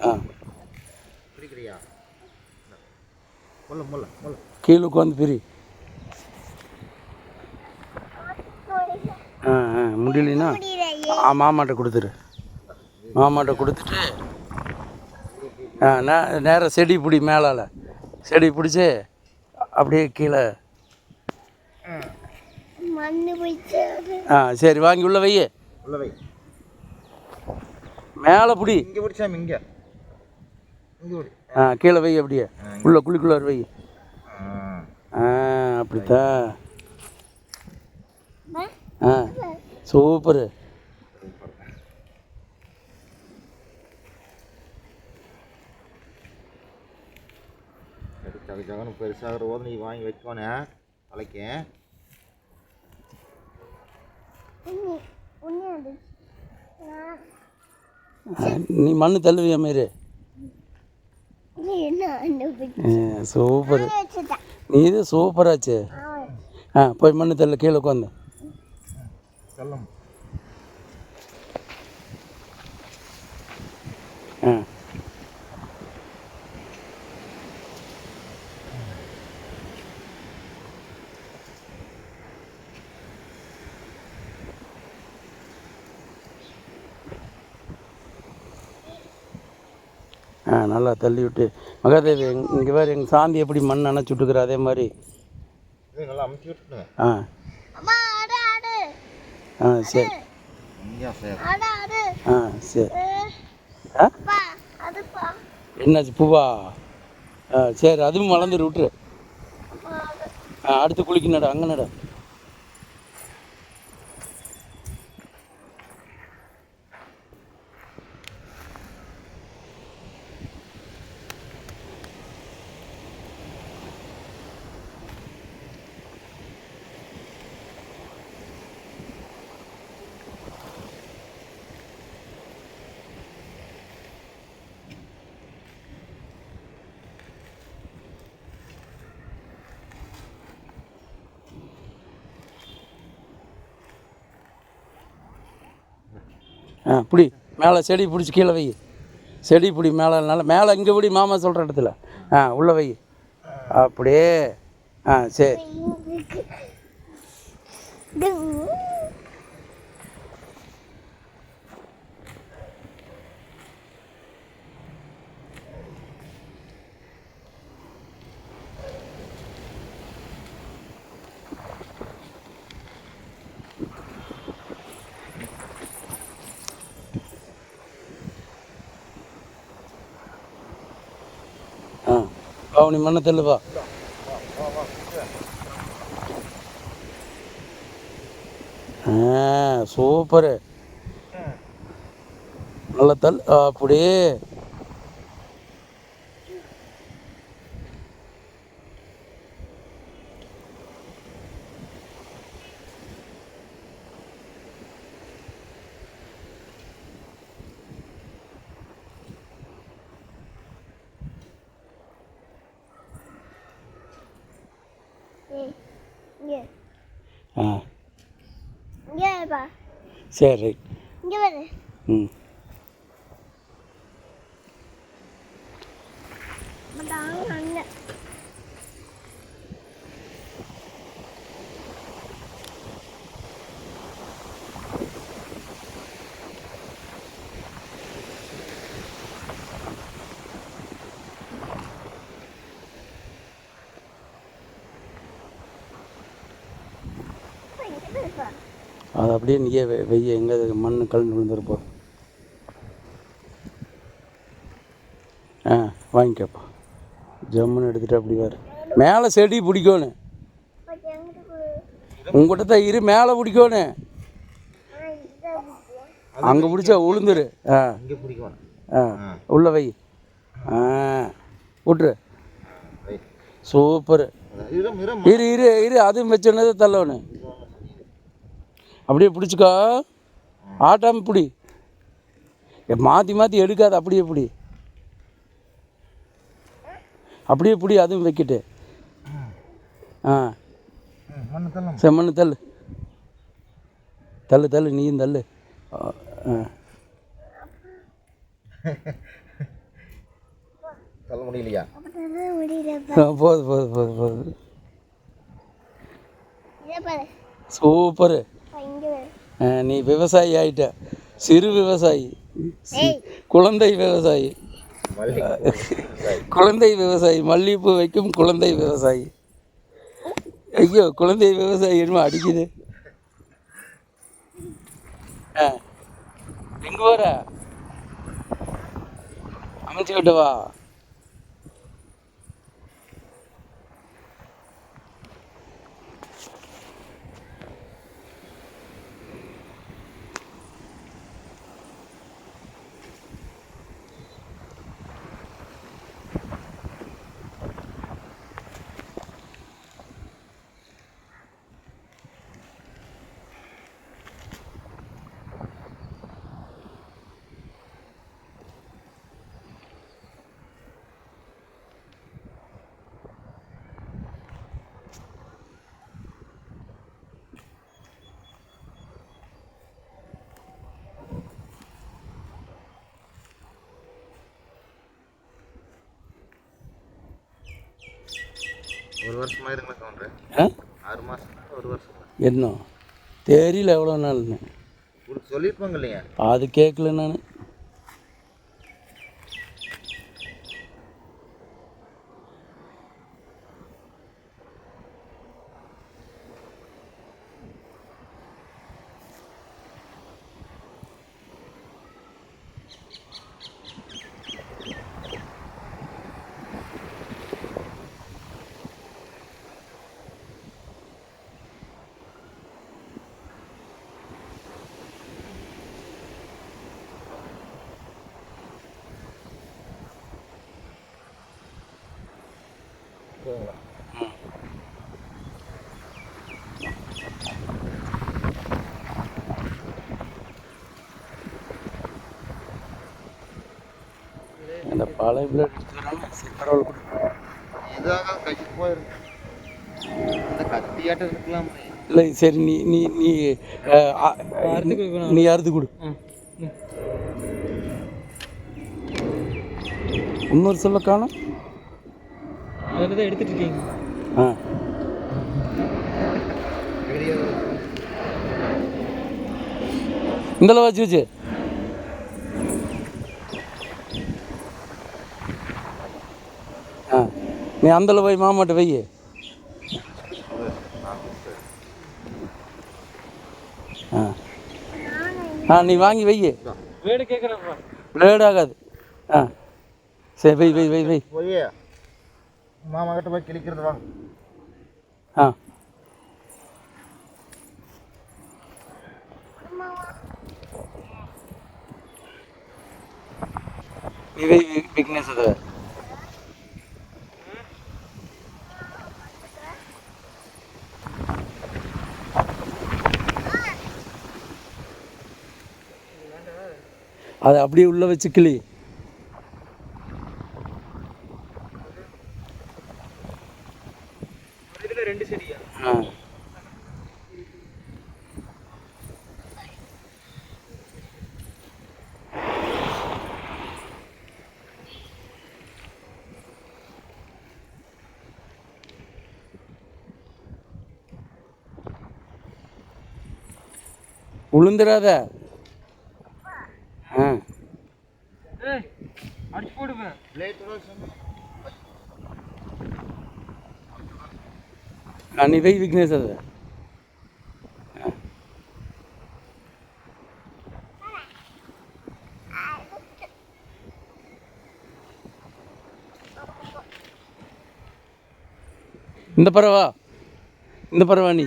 ஆ. பிடிக்கிறியா? முல்ல முல்ல முல்ல. கீழே உட்காந்து பிரி. ஆ ஆ முடியலனா ஆ மாமாட்ட கொடுத்துரு. மாமாட்ட கொடுத்துட்டு ஆ நே நேராக செடி பிடி மேலால். செடி பிடிச்சி அப்படியே கீழே. ஆ சரி வாங்கி உள்ள வை உள்ள வை. மேலே பிடி. இங்கே பிடிச்சாமி இங்கே ஆ கீழே வை அப்படியே. உள்ள குழிக்குள்ளார வை. ஆ ஆ அப்படித்தான் ஆ சூப்பரு ஜகன்னு பெருசாகிற போது நீ வாங்கி வைக்கணும் தலைக்கு. நீ மண் தள்ளுவிய மாரி நீ என்ன அண்ணு போயிட்டு ஆ, சூப்பரு. நீ இது சூப்பராச்சு. ஆ. போய் மண் தள்ளு கீழே உட்காந்து நல்லா தள்ளி விட்டு. மகாதேவி இங்கே வேறு எங்கள் சாந்தி எப்படி மண் அணைச்சி விட்டுக்கிற அதே மாதிரி. ஆ. ஆ சரி. ஆ சரி. என்னாச்சு பூவா? ஆ சரி அதுவும் வளர்ந்துரு விட்டுரு. ஆ அடுத்து குளிக்க நட. ஆ. பிடி மேலே செடி பிடிச்சி கீழே வை. செடி பிடி மேலே நல்லா மேலே இங்கே பிடி மாமா சொல்கிற இடத்துல. ஆ உள்ளே வை. அப்படியே ஆ சரி இருக்கு இது ஆ பவுனி மண்ணை தெல்லுப்பா ஆ சூப்பரு நல்ல தல் அப்படியே ஏய், இங்க ஆ இங்க பா சரி. ரைட் ம் அதான் அண்ணன் இங்க பாரு பா. அது அப்படியே நீயே வெ- வெய்ய எங்கே மண் கலந்து விழுந்துருப்போ. ஆ வாங்கிக்கப்பா. ஜம்முன்னு எடுத்துகிட்டு அப்படி வேறு மேலே செடி பிடிக்கணும்? உங்கள்கிட்ட தான் இரு மேலே பிடிக்கணும். அங்கே பிடிச்சா உளுந்துரு. ஆ. ஆ உள்ள வை. ஆ விட்ரு சூப்பர். இரு இரு இரு அதுவும் வச்சோன்னது தள்ளவனு அப்படியே பிடிச்சிக்கோ. ஆட்டாம பிடி. மாற்றி மாற்றி எடுக்காத அப்படியே பிடி. அப்படியே பிடி அதுவும் வைக்கிட்டு. ஆ. செம்மண்ணு தள்ளு. தள்ளு தள்ளு நீயும் தள்ளு. சொல்ல முடியலையா? போதும் போதும் போதும் போதும் இதை பாரு. சூப்பரு. நீ விவசாயி ஆயிட்ட. சிறு விவசாயி. குழந்தை விவசாயி. மல்லி குழந்தை விவசாயி மல்லிகைப்பூ வைக்கும் குழந்தை விவசாயி. ஐயோ குழந்தை விவசாயி என்னமோ அடிக்குது. ஆ எங்கே வர அமைச்சு விட்டு வா. ஒரு வருஷம் கவுண்டர். ஆ? ஆறு மாதம் ஒரு வருஷம்? என்ன? தெரியல எவ்வளோ நாள்னு. உங்களுக்கு சொல்லியிருப்பாங்க இல்லையா? அது கேட்கல நான். போங்களா அந்த பழைய பிளேட் பரவாயில்ல கொடு. இதாக கட்சி போயிருக்கு இந்த கத்தியாட்டம் இருக்கலாம். இல்லை சரி நீ நீ நீ நீ அறுத்து கொடு. இன்னொரு சொல்ல காணும்? அதில் தான் எடுத்துட்டு இருக்கீங்க. ஆ. இந்தளவு வச்சு வச்சு. ஆ. நீ அந்தளவு போய் மாமாட்ட வை. ஆ. ஆ நீ வாங்கி வை. வேடு கேட்குறேன்ப்பா பிளேட் ஆகாது. ஆ. சரி வை வை வை வை. போய். மாமா கிட்ட போய் கிழிக்கிறது வா. ஆ. நீ வை விக்னேஷ் அது அதை அப்படியே உள்ளே வச்சு கிளி. உளுந்துடாத ஆ. வை விக்னேஷ் அதை. இந்த பறவா இந்த பறவா நீ.